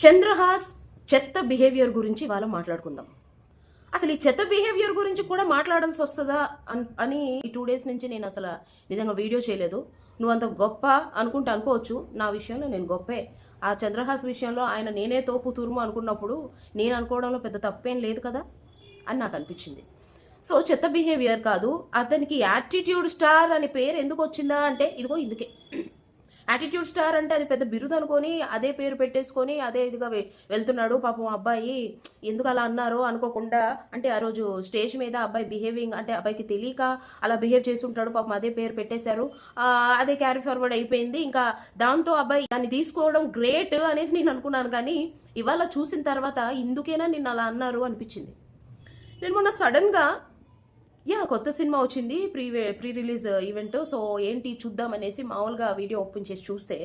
చంద్రహాస్ చెత్త బిహేవియర్ గురించి ఇవాళ మాట్లాడుకుందాం. అసలు ఈ చెత్త బిహేవియర్ గురించి కూడా మాట్లాడాల్సి వస్తుందా అని ఈ టూ డేస్ నుంచి నేను అసలు నిజంగా వీడియో చేయలేదు. నువ్వు అంత గొప్ప అనుకుంటే అనుకోవచ్చు. నా విషయంలో నేను గొప్పే. ఆ చంద్రహాస్ విషయంలో ఆయన నేనే తోపు తురుము అనుకున్నప్పుడు నేను అనుకోవడంలో పెద్ద తప్పేం లేదు కదా అని నాకు అనిపించింది. సో చెత్త బిహేవియర్ కాదు అతనికి యాటిట్యూడ్ స్టార్ అనే పేరు ఎందుకు వచ్చిందా అంటే ఇదిగో ఇందుకే. యాటిట్యూడ్ స్టార్ అంటే అది పెద్ద బిరుదు అనుకొని అదే పేరు పెట్టేసుకొని అదే ఇదిగా వెళ్తున్నాడు. పాపం అబ్బాయి ఎందుకు అలా అన్నారు అనుకోకుండా అంటే ఆ రోజు స్టేజ్ మీద అబ్బాయి బిహేవింగ్ అంటే అబ్బాయికి తెలియక అలా బిహేవ్ చేస్తుంటాడు. పాపం అదే పేరు పెట్టేశారు. అదే క్యారీ ఫార్వర్డ్ అయిపోయింది. ఇంకా దాంతో అబ్బాయి దాన్ని తీసుకోవడం గ్రేట్ అనేసి నేను అనుకున్నాను. కానీ ఇవాళ చూసిన తర్వాత ఇందుకేనా నిన్ను అలా అన్నారు అనిపించింది. నేను మొన్న సడన్గా యా కొత్త సినిమా వచ్చింది. Pre pre release event. So ఏంటి చూద్దాం అనేసి మామూలుగా వీడియో ఓపెన్ చేసి చూస్తే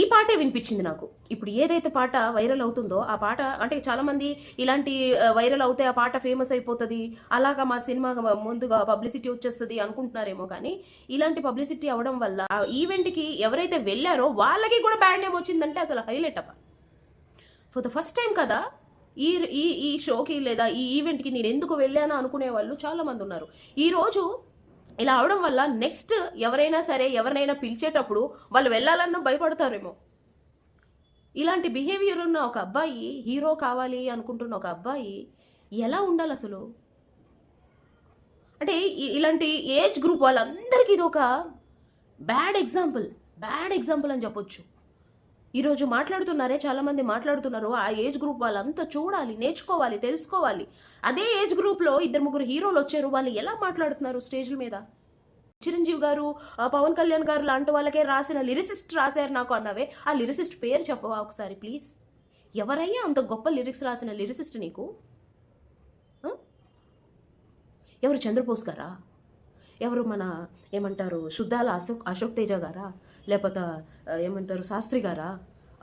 ఈ పాటే వినిపించింది నాకు. ఇప్పుడు ఏదైతే పాట వైరల్ అవుతుందో ఆ పాట అంటే చాలామంది ఇలాంటి వైరల్ అవుతే ఆ పాట ఫేమస్ అయిపోతుంది. అలాగా మా సినిమా ముందుగా పబ్లిసిటీ వచ్చేస్తుంది అనుకుంటున్నారేమో కానీ ఇలాంటి పబ్లిసిటీ అవడం వల్ల ఆ ఈవెంట్కి ఎవరైతే వెళ్ళారో వాళ్ళకి కూడా బ్యాడ్ నేమ్ వచ్చిందంటే అసలు హైలైట్ అప్ప ఫర్ ద ఫస్ట్ టైం కదా ఈ ఈ ఈ షోకి లేదా ఈ ఈవెంట్కి నేను ఎందుకు వెళ్ళాను అనుకునే వాళ్ళు చాలామంది ఉన్నారు. ఈరోజు ఇలా అవడం వల్ల నెక్స్ట్ ఎవరైనా సరే ఎవరినైనా పిలిచేటప్పుడు వాళ్ళు వెళ్ళాలన్నా భయపడతారేమో. ఇలాంటి బిహేవియర్ ఉన్న ఒక అబ్బాయి హీరో కావాలి అనుకుంటున్న ఒక అబ్బాయి ఎలా ఉండాలి అసలు? అంటే ఇలాంటి ఏజ్ గ్రూప్ వాళ్ళందరికీ ఇది ఒక బ్యాడ్ ఎగ్జాంపుల్ బ్యాడ్ ఎగ్జాంపుల్ అని చెప్పొచ్చు. ఈరోజు మాట్లాడుతున్నారే చాలామంది మాట్లాడుతున్నారు. ఆ ఏజ్ గ్రూప్ వాళ్ళంతా చూడాలి నేర్చుకోవాలి తెలుసుకోవాలి. అదే ఏజ్ గ్రూప్లో ఇద్దరు ముగ్గురు హీరోలు వచ్చారు వాళ్ళు ఎలా మాట్లాడుతున్నారు స్టేజ్ల మీద? చిరంజీవి గారు పవన్ కళ్యాణ్ గారు లాంటి వాళ్ళకే రాసిన లిరిసిస్ట్ రాశారు నాకు అన్నవే. ఆ లిరిసిస్ట్ పేరు చెప్పవా ఒకసారి ప్లీజ్? ఎవరయ్యా అంత గొప్ప లిరిక్స్ రాసిన లిరిసిస్ట్ నీకు? ఎవరు చంద్రబోస్ గారా? ఎవరు మన ఏమంటారు శుద్ధాల అశోక్ అశోక్ తేజ గారా? లేకపోతే ఏమంటారు శాస్త్రి గారా?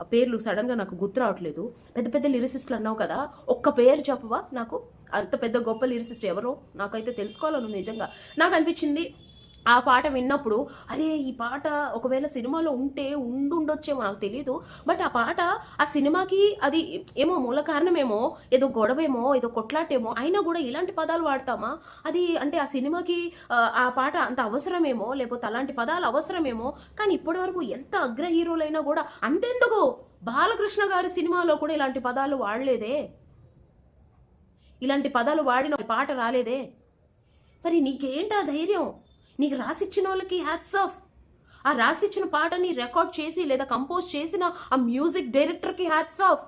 ఆ పేర్లు సడన్గా నాకు గుర్తు రావట్లేదు. పెద్ద పెద్ద లిరిసిస్టులు అన్నావు కదా ఒక్క పేరు చెప్పవా నాకు? అంత పెద్ద గొప్ప లిరిసిస్ట్ ఎవరో నాకైతే తెలుసుకోవాలని నిజంగా. నాకు అనిపించింది ఆ పాట విన్నప్పుడు అరే ఈ పాట ఒకవేళ సినిమాలో ఉంటే ఉండుండొచ్చేమో నాకు తెలియదు బట్ ఆ పాట ఆ సినిమాకి అది ఏమో మూల కారణమేమో ఏదో గొడవేమో ఏదో కొట్లాటేమో అయినా కూడా ఇలాంటి పదాలు వాడతామా? అది అంటే ఆ సినిమాకి ఆ, పాట అంత అవసరమేమో లేకపోతే అలాంటి పదాలు అవసరమేమో కానీ ఇప్పటివరకు ఎంత అగ్ర హీరోలైనా కూడా అంతెందుకు? బాలకృష్ణ గారి సినిమాలో కూడా ఇలాంటి పదాలు వాడలేదే? ఇలాంటి పదాలు వాడిన పాట రాలేదే? మరి నీకేంటా ధైర్యం? నీకు రాసిచ్చిన వాళ్ళకి హ్యాట్స్ ఆఫ్ ఆ రాసిచ్చిన పాటని రికార్డ్ చేసి లేదా కంపోజ్ చేసిన ఆ మ్యూజిక్ డైరెక్టర్కి హ్యాట్స్ ఆఫ్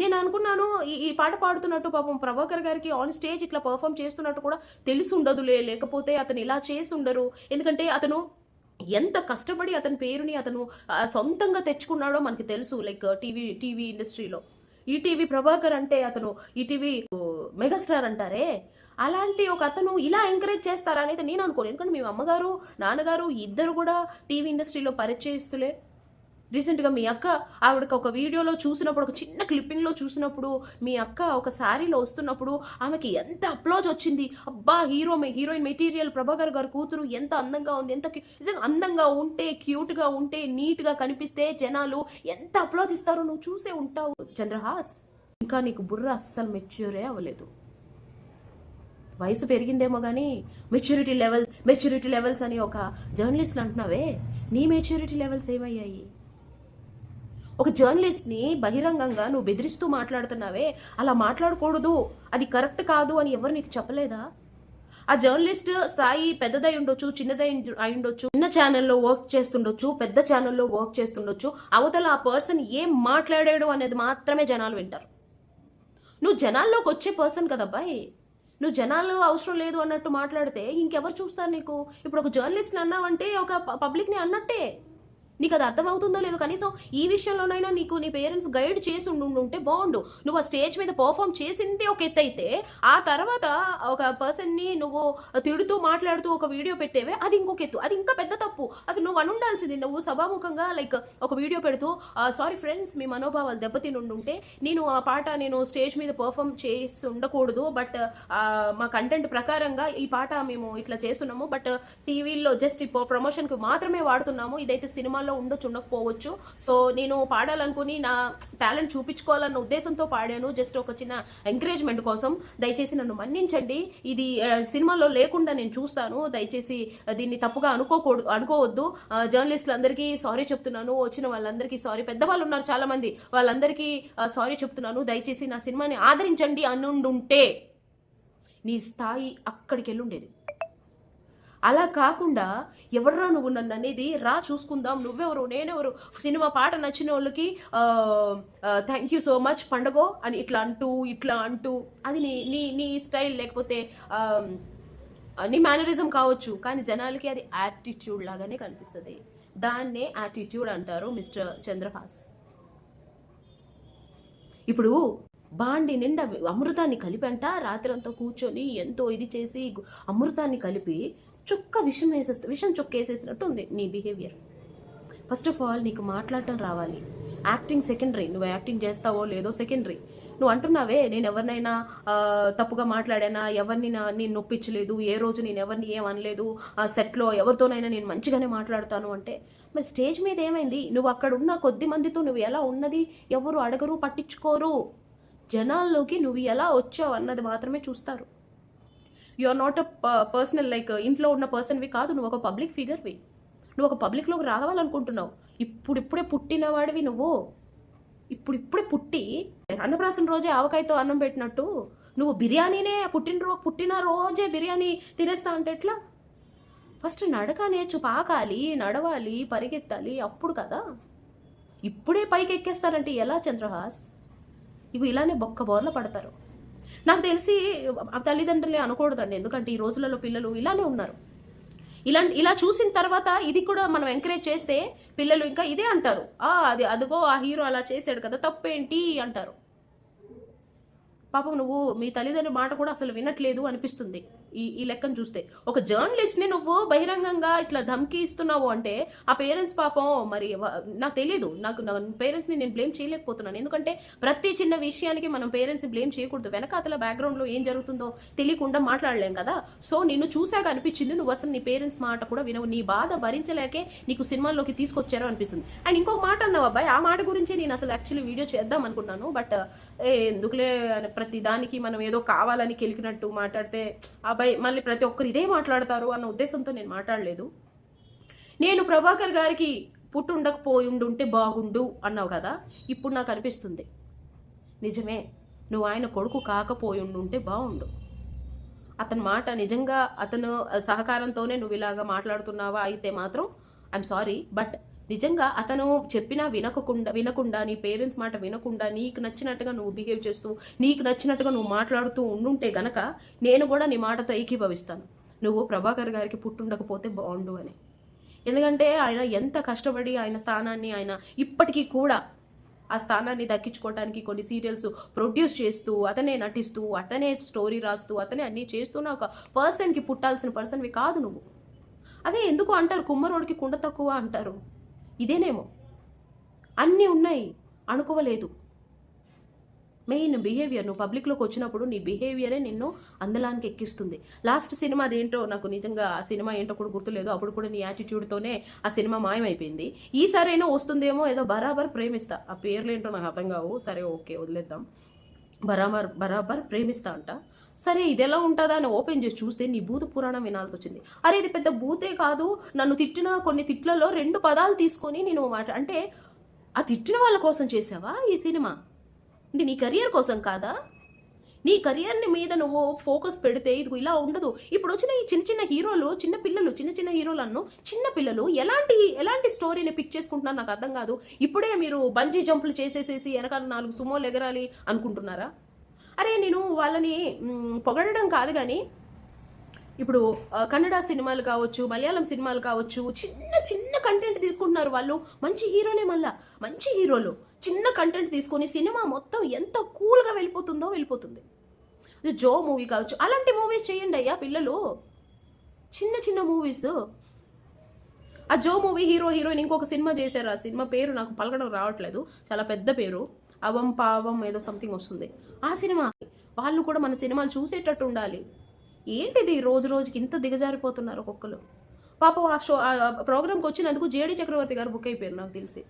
నేను అనుకున్నాను ఈ ఈ పాట పాడుతున్నట్టు పాపం ప్రభాకర్ గారికి ఆన్ స్టేజ్ ఇట్లా పర్ఫామ్ చేస్తున్నట్టు కూడా తెలిసి ఉండదులే. లేకపోతే అతను ఇలా చేసి ఉండరు. ఎందుకంటే అతను ఎంత కష్టపడి అతని పేరుని అతను సొంతంగా తెచ్చుకున్నాడో మనకి తెలుసు. లైక్ టీవీ టీవీ ఇండస్ట్రీలో ఈటీవీ ప్రభాకర్ అంటే అతను ఈటీవీ మెగాస్టార్ అంటారే. అలాంటి ఒక అతను ఇలా ఎంకరేజ్ చేస్తారా అనేది నేను అనుకోను. ఎందుకంటే మీ అమ్మగారు నాన్నగారు ఇద్దరు కూడా టీవీ ఇండస్ట్రీలో పరిచయిస్తులే. రీసెంట్గా మీ అక్క ఆవిడకి ఒక వీడియోలో చూసినప్పుడు ఒక చిన్న క్లిప్పింగ్లో చూసినప్పుడు మీ అక్క ఒక శారీలో వస్తున్నప్పుడు ఆమెకి ఎంత అప్లోజ్ వచ్చింది. అబ్బా హీరో హీరోయిన్ మెటీరియల్ ప్రభాకర్ గారు కూతురు ఎంత అందంగా ఉంది ఎంత నిజంగా అందంగా ఉంటే క్యూట్గా ఉంటే నీట్గా కనిపిస్తే జనాలు ఎంత అప్లోజ్ ఇస్తారో నువ్వు చూసే ఉంటావు. చంద్రహాస్ ఇంకా నీకు బుర్ర అస్సలు మెచ్యూరే అవ్వలేదు. వయసు పెరిగిందేమో కానీ మెచ్యూరిటీ లెవెల్స్ మెచ్యూరిటీ లెవెల్స్ అని ఒక జర్నలిస్ట్లు అంటున్నావే? నీ మెచ్యూరిటీ లెవెల్స్ ఏమయ్యాయి? ఒక జర్నలిస్ట్ని బహిరంగంగా నువ్వు బెదిరిస్తూ మాట్లాడుతున్నావే అలా మాట్లాడకూడదు అది కరెక్ట్ కాదు అని ఎవరు నీకు చెప్పలేదా? ఆ జర్నలిస్ట్ స్థాయి పెద్దదై ఉండొచ్చు చిన్నదై అయి ఉండొచ్చు చిన్న ఛానల్లో వర్క్ చేస్తుండొచ్చు పెద్ద ఛానల్లో వర్క్ చేస్తుండొచ్చు అవతల ఆ పర్సన్ ఏం మాట్లాడాడు అనేది మాత్రమే జనాలు వింటారు. నువ్వు జనాల్లోకి వచ్చే పర్సన్ కదబ్బాయి. నువ్వు జనాలు అవసరం లేదు అన్నట్టు మాట్లాడితే ఇంకెవరు చూస్తారు నీకు? ఇప్పుడు ఒక జర్నలిస్ట్ని అన్నావంటే ఒక పబ్లిక్ని అన్నట్టే. నీకు అది అర్థమవుతుందో లేదో కనీసం ఈ విషయంలోనైనా నీకు నీ పేరెంట్స్ గైడ్ చేసి ఉండుంటే ఉంటే బాగుండు. నువ్వు ఆ స్టేజ్ మీద పర్ఫామ్ చేసింది ఒక ఎత్తు అయితే ఆ తర్వాత ఒక పర్సన్ని నువ్వు తిడుతూ మాట్లాడుతూ ఒక వీడియో పెట్టేవే అది ఇంకొక ఎత్తు. అది ఇంకా పెద్ద తప్పు. అని ఉండాల్సింది నువ్వు సభాముఖంగా లైక్ ఒక వీడియో పెడుతూ సారీ ఫ్రెండ్స్ మీ మనోభావాలు దెబ్బతిని ఉండుంటే నేను ఆ పాట నేను స్టేజ్ మీద పర్ఫామ్ చేసి ఉండకూడదు బట్ మా కంటెంట్ ప్రకారంగా ఈ పాట మేము ఇట్లా చేస్తున్నాము బట్ టీవీలో జస్ట్ ప్రమోషన్కి మాత్రమే వాడుతున్నాము ఇదైతే సినిమాల్లో ఉండొచ్చు ఉండకపోవచ్చు. సో నేను పాడాలనుకుని నా టాలెంట్ చూపించుకోవాలన్న ఉద్దేశంతో పాడాను జస్ట్ ఒక చిన్న ఎంకరేజ్మెంట్ కోసం. దయచేసి నన్ను మన్నించండి. ఇది సినిమాలో లేకుండా నేను చూస్తాను. దయచేసి దీన్ని తప్పుగా అనుకోకూడదు అనుకోవద్దు. జర్నలిస్టులందరికీ సారీ చెప్తున్నాను. వచ్చిన వాళ్ళందరికీ సారీ పెద్దవాళ్ళు ఉన్నారు చాలా మంది వాళ్ళందరికీ సారీ చెప్తున్నాను. దయచేసి నా సినిమాని ఆదరించండి అనుండుంటే నీ స్థాయి అక్కడికి వెళ్ళుండేది అలా కాకుండా ఎవర్రా నువ్వు నన్ను అనేది రా చూసుకుందాం. నువ్వెవరు? నేనెవరు? సినిమా పాట నచ్చిన వాళ్ళకి థ్యాంక్ యూ సో మచ్ పండగో అని ఇట్లా అంటూ ఇట్లా అంటూ. అది నీ నీ నీ స్టైల్ లేకపోతే అన్ని నీ మేనరిజం కావచ్చు కానీ జనాలకి అది యాటిట్యూడ్ లాగానే కనిపిస్తుంది. దాన్నే యాటిట్యూడ్ అంటారు మిస్టర్ చంద్రహాస్. ఇప్పుడు బాండి నిండా అమృతాన్ని కలిపి అంట రాత్రంతా కూర్చొని ఎంతో ఇది చేసి అమృతాన్ని కలిపి చుక్క విషం వేసేస్తా విషం చుక్క వేసేసినట్టు ఉంది నీ బిహేవియర్ ఫస్ట్ ఆఫ్ ఆల్ నీకు మాట్లాడటం రావాలి. యాక్టింగ్ సెకండరీ నువ్వు యాక్టింగ్ చేస్తావో లేదో సెకండరీ నువ్వు అంటున్నావే నేను ఎవరినైనా తప్పుగా మాట్లాడానా ఎవరిని నా నేను నొప్పించలేదు ఏ రోజు నేను ఎవరిని ఏం అనలేదు ఆ సెట్లో ఎవరితోనైనా నేను మంచిగానే మాట్లాడతాను అంటే మరి స్టేజ్ మీద ఏమైంది? నువ్వు అక్కడ ఉన్న కొద్ది మందితో నువ్వు ఎలా ఉన్నది? ఎవరు అడగరు పట్టించుకోరు. జనాల్లోకి నువ్వు ఎలా వచ్చావు అన్నది మాత్రమే చూస్తారు. You are not a personal like ఇంట్లో ఉన్న పర్సన్వి కాదు నువ్వు ఒక పబ్లిక్ ఫిగర్వి. నువ్వు ఒక పబ్లిక్లోకి రావాలనుకుంటున్నావు. ఇప్పుడిప్పుడే పుట్టినవాడివి నువ్వు. ఇప్పుడిప్పుడే పుట్టి అన్నప్రాసన రోజే ఆవకాయతో అన్నం పెట్టినట్టు నువ్వు బిర్యానీనే పుట్టినరో పుట్టిన రోజే బిర్యానీ తినేస్తా అంటే ఎట్లా? ఫస్ట్ నడక నేర్చు పాకాలి నడవాలి పరిగెత్తాలి అప్పుడు కదా. ఇప్పుడే పైకి ఎక్కేస్తారంటే ఎలా చంద్రహాస్? ఇవి ఇలానే బొక్క బోర్ల పడతారు. నాకు తెలిసి ఆ తల్లిదండ్రులే అనకూడదండి ఎందుకంటే ఈ రోజులలో పిల్లలు ఇలానే ఉన్నారు. ఇలా ఇలా చూసిన తర్వాత ఇది కూడా మనం ఎంకరేజ్ చేస్తే పిల్లలు ఇంకా ఇదే అంటారు. అది అదిగో ఆ హీరో అలా చేశాడు కదా తప్పేంటి అంటారు. పాపం నువ్వు మీ తల్లిదండ్రుల మాట కూడా అసలు వినట్లేదు అనిపిస్తుంది. ఈ ఈ లెక్కను చూస్తే. ఒక జర్నలిస్ట్ని నువ్వు బహిరంగంగా ఇట్లా ధమ్కి ఇస్తున్నావు అంటే ఆ పేరెంట్స్ పాపం మరి నాకు తెలియదు నాకు నా పేరెంట్స్ని నేను బ్లేమ్ చేయలేకపోతున్నాను. ఎందుకంటే ప్రతి చిన్న విషయానికి మనం పేరెంట్స్ని బ్లేమ్ చేయకూడదు. వెనకాతల బ్యాక్గ్రౌండ్లో ఏం జరుగుతుందో తెలియకుండా మాట్లాడలేం కదా. సో నిన్ను చూశాక అనిపించింది నువ్వు అసలు నీ పేరెంట్స్ మాట కూడా వినవు. నీ బాధ భరించలేకే నీకు సినిమాల్లోకి తీసుకొచ్చారో అనిపిస్తుంది. అండ్ ఇంకొక మాట అన్నావు అబ్బాయి. ఆ మాట గురించి నేను అసలు యాక్చువల్లీ వీడియో చేద్దాం అనుకున్నాను. బట్ ఎందుకులే అని ప్రతి దానికి మనం ఏదో కావాలని కెలికినట్టు మాట్లాడితే అబ్బాయి మళ్ళీ ప్రతి ఒక్కరు ఇదే మాట్లాడతారు అన్న ఉద్దేశంతో నేను మాట్లాడలేదు. నేను ప్రభాకర్ గారికి పుట్టు ఉండకపోయి ఉండుంటే బాగుండు అన్నావు కదా ఇప్పుడు నాకు అనిపిస్తుంది. నిజమే నువ్వు ఆయన కొడుకు కాకపోయి ఉండుంటే బాగుండు. అతని మాట నిజంగా అతను సహకారంతోనే నువ్వు ఇలాగా మాట్లాడుతున్నావా అయితే మాత్రం ఐఎమ్ సారీ బట్ నిజంగా అతను చెప్పినా వినకుండా వినకుండా నీ పేరెంట్స్ మాట వినకుండా నీకు నచ్చినట్టుగా నువ్వు బిహేవ్ చేస్తూ నీకు నచ్చినట్టుగా నువ్వు మాట్లాడుతూ ఉండుంటే గనక నేను కూడా నీ మాటతో ఏకీభవిస్తాను. నువ్వు ప్రభాకర్ గారికి పుట్టుండకపోతే బాగుండు అని. ఎందుకంటే ఆయన ఎంత కష్టపడి ఆయన స్థానాన్ని ఆయన ఇప్పటికీ కూడా ఆ స్థానాన్ని దక్కించుకోవడానికి కొన్ని సీరియల్స్ ప్రొడ్యూస్ చేస్తూ అతనే నటిస్తూ అతనే స్టోరీ రాస్తూ అతనే అన్నీ చేస్తున్న ఒక పర్సన్కి పుట్టాల్సిన పర్సన్వి కాదు నువ్వు. అదే ఎందుకు అంటారు? కుమ్మరోడికి కుండ తక్కువ అంటారు. ఇదేనేమో. అన్నీ ఉన్నాయి అనుకోవలేదు. మెయిన్ బిహేవియర్ నువ్వు పబ్లిక్లోకి వచ్చినప్పుడు నీ బిహేవియరే నిన్ను అందలానికి ఎక్కిస్తుంది. లాస్ట్ సినిమా అదేంటో నాకు నిజంగా ఆ సినిమా ఏంటో కూడా గుర్తులేదు. అప్పుడు కూడా నీ యాటిట్యూడ్తోనే ఆ సినిమా మాయమైపోయింది. ఈసారైనా వస్తుందేమో ఏదో బరాబర్ ప్రేమిస్తా. ఆ పేర్లు ఏంటో నాకు అర్థం కావు. సరే ఓకే వదిలేద్దాం. బరాబర్ బరాబర్ ప్రేమిస్తా అంట. సరే ఇది ఎలా ఉంటుందా అని ఓపెన్ చేసి చూస్తే నీ భూత పురాణం వినాల్సి వచ్చింది. అరే ఇది పెద్ద భూతే కాదు. నన్ను తిట్టిన కొన్ని తిట్లలో రెండు పదాలు తీసుకొని నేను మాట అంటే ఆ తిట్టిన వాళ్ళ కోసం చేసావా ఈ సినిమా? అంటే నీ కెరియర్ కోసం కాదా? నీ కెరియర్ని మీద నువ్వు ఫోకస్ పెడితే ఇది ఇలా ఉండదు. ఇప్పుడు వచ్చిన ఈ చిన్న చిన్న హీరోలు చిన్న పిల్లలు చిన్న చిన్న హీరోలను చిన్న పిల్లలు ఎలాంటి ఎలాంటి స్టోరీని పిక్ చేసుకుంటున్నారు నాకు అర్థం కాదు. ఇప్పుడే మీరు బంజీ జంపులు చేసేసేసి వెనకాల నాలుగు సుమోలు ఎగరాలి అనుకుంటున్నారా? అరే నేను వాళ్ళని పొగడడం కాదు కానీ ఇప్పుడు కన్నడ సినిమాలు కావచ్చు మలయాళం సినిమాలు కావచ్చు చిన్న చిన్న కంటెంట్ తీసుకుంటున్నారు వాళ్ళు. మంచి హీరోలే మళ్ళా. మంచి హీరోలు చిన్న కంటెంట్ తీసుకొని సినిమా మొత్తం ఎంత కూల్గా వెళ్ళిపోతుందో వెళ్ళిపోతుంది. జో మూవీ కావచ్చు. అలాంటి మూవీస్ చేయండి అయ్యా పిల్లలు. చిన్న చిన్న మూవీస్ ఆ జో మూవీ హీరో హీరోయిన్ ఇంకొక సినిమా చేశారు. ఆ సినిమా పేరు నాకు పలకడం రావట్లేదు. చాలా పెద్ద పేరు. అవం పావం ఏదో సంథింగ్ వస్తుంది. ఆ సినిమా వాళ్ళు కూడా మన సినిమాలు చూసేటట్టు ఉండాలి. ఏంటిది రోజు రోజుకి ఇంత దిగజారిపోతున్నారు ఒక్కొక్కరు? పాపం ఆ షో ఆ ప్రోగ్రామ్కి వచ్చినందుకు జేడి చక్రవర్తి గారు బుక్ అయిపోయారు నాకు తెలిసి.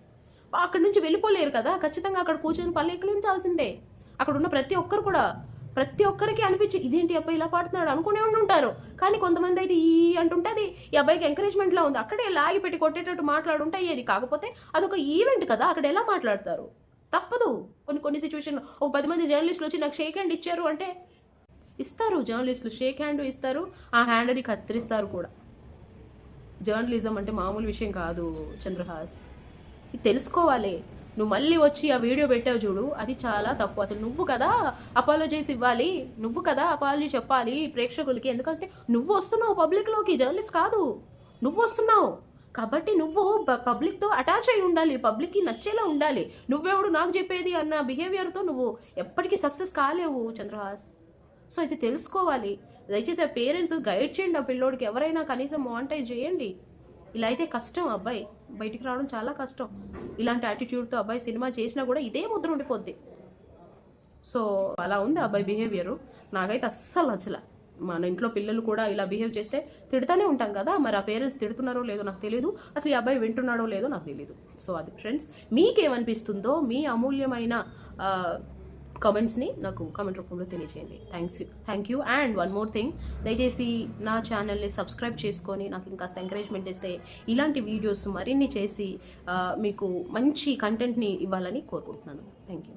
అక్కడి నుంచి వెళ్ళిపోలేరు కదా. ఖచ్చితంగా అక్కడ కూర్చొని పల్లెకలించాల్సిందే అక్కడ ఉన్న ప్రతి ఒక్కరు కూడా ప్రతి ఒక్కరికి అనిపించి ఇదేంటి అబ్బాయి ఇలా పాడుతున్నాడు? అనుకునే ఉండి ఉంటారు. కానీ కొంతమంది అయితే ఈ అంటుంటుంది ఈ అబ్బాయికి ఎంకరేజ్మెంట్లా ఉంది. అక్కడే లాగి పెట్టి కొట్టేటట్టు మాట్లాడుంటే అయ్యేది కాకపోతే అదొక ఈవెంట్ కదా అక్కడ ఎలా మాట్లాడతారు? తప్పదు. కొన్ని కొన్ని సిచ్యువేషన్ ఒక పది మంది జర్నలిస్టులు వచ్చి నాకు షేక్ హ్యాండ్ ఇచ్చారు అంటే ఇస్తారు. జర్నలిస్టులు షేక్ హ్యాండ్ ఇస్తారు. ఆ హ్యాండ్ని కత్తిరిస్తారు కూడా. జర్నలిజం అంటే మామూలు విషయం కాదు చంద్రహాస్. ఇది తెలుసుకోవాలి. నువ్వు మళ్ళీ వచ్చి ఆ వీడియో పెట్టావు చూడు అది చాలా తప్పు. అసలు నువ్వు కదా అపాలజైస్ ఇవ్వాలి. నువ్వు కదా అపాలజీ చెప్పాలి ప్రేక్షకులకి. ఎందుకంటే నువ్వు వస్తున్నావు పబ్లిక్లోకి జర్నలిస్ట్ కాదు. నువ్వు వస్తున్నావు. కాబట్టి నువ్వు పబ్లిక్తో అటాచ్ అయి ఉండాలి. పబ్లిక్కి నచ్చేలా ఉండాలి. నువ్వెవడు నాకు చెప్పేది అన్న బిహేవియర్తో నువ్వు ఎప్పటికీ సక్సెస్ కాలేవు చంద్రహాస్. సో అయితే తెలుసుకోవాలి. దయచేసి ఆ పేరెంట్స్ గైడ్ చేయండి ఆ పిల్లోడికి. ఎవరైనా కనీసం మానిటైజ్ చేయండి. ఇలా అయితే కష్టం అబ్బాయి. బయటికి రావడం చాలా కష్టం. ఇలాంటి యాటిట్యూడ్తో అబ్బాయి సినిమా చేసినా కూడా ఇదే ముద్ర ఉండిపోద్ది. సో అలా ఉంది అబ్బాయి బిహేవియరు నాకైతే అస్సలు నచ్చలే. మన ఇంట్లో పిల్లలు కూడా ఇలా బిహేవ్ చేస్తే తిడతానే ఉంటాం కదా. మరి ఆ పేరెంట్స్ తిడుతున్నారో లేదో నాకు తెలియదు అసలు ఈ అబ్బాయి వింటున్నాడో లేదో నాకు తెలియదు సో అది ఫ్రెండ్స్ మీకేమనిపిస్తుందో మీ అమూల్యమైన కమెంట్స్ని నాకు కామెంట్ రూపంలో తెలియజేయండి. Thanks thank you and one more thing దయచేసి నా ఛానల్ని సబ్స్క్రైబ్ చేసుకొని నాకు ఇంకా ఎంకరేజ్మెంట్ ఇస్తే ఇలాంటి వీడియోస్ మరిన్ని చేసి మీకు మంచి కంటెంట్ని ఇవ్వాలని కోరుకుంటున్నాను. Thank you